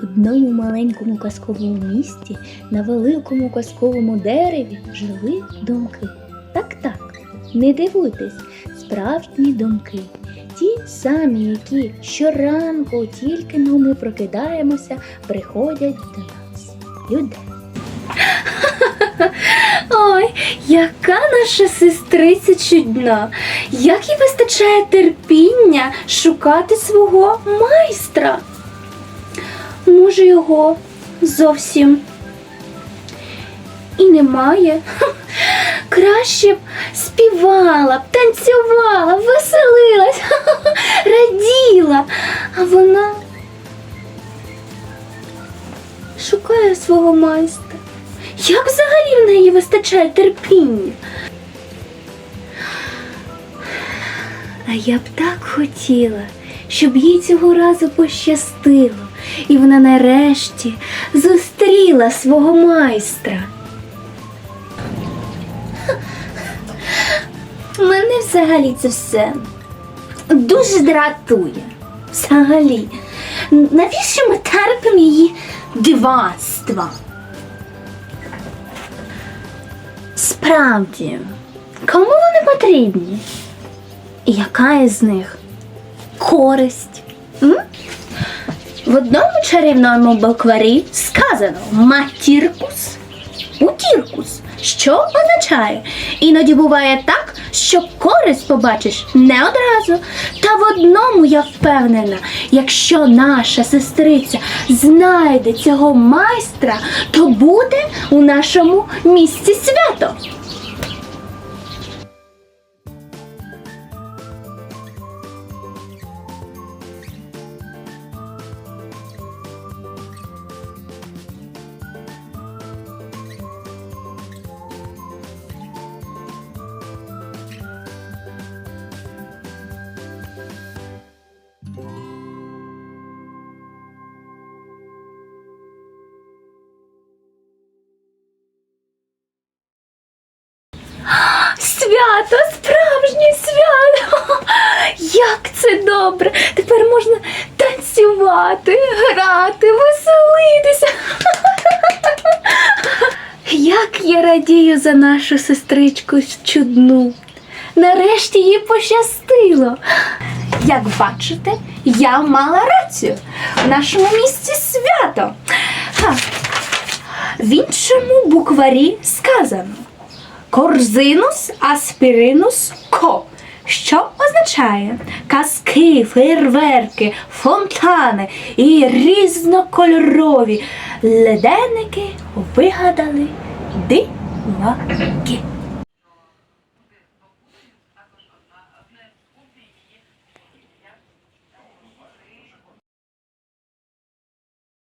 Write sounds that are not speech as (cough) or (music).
В одному маленькому казковому місті на великому казковому дереві жили думки. Так, так, не дивуйтесь, справжні думки. Ті самі, які щоранку, тільки но ми прокидаємося, приходять до нас. Людей. (laughs) Ой, яка наша сестриця чудна! Як їй вистачає терпіння шукати свого майстра? Може, його зовсім і немає. Краще б співала б, танцювала, веселилась, раділа, а вона шукає свого майстра. Як взагалі в неї вистачає терпіння? А я б так хотіла, щоб їй цього разу пощастило, і вона нарешті зустріла свого майстра. Мене взагалі це все дуже дратує. Взагалі, навіщо ми терпимо її дивацтва? Справді, кому вони потрібні? І яка із них користь? М? В одному чарівному букварі сказано матіркус, утіркус, що означає. Іноді буває так, що користь побачиш не одразу. Та в одному я впевнена, якщо наша сестриця знайде цього майстра, то буде у нашому місці свято. Свято, справжнє свято! (laughs) Як це добре! Тепер можна танцювати, грати, веселитися. (laughs) Як я радію за нашу сестричку чудну. Нарешті їй пощастило. Як бачите, я мала рацію. В нашому місті свято. Ха. В іншому букварі сказано корзинус аспіринус ко. Що означає казки, фейерверки, фонтани і різнокольорові леденики вигадали диваки.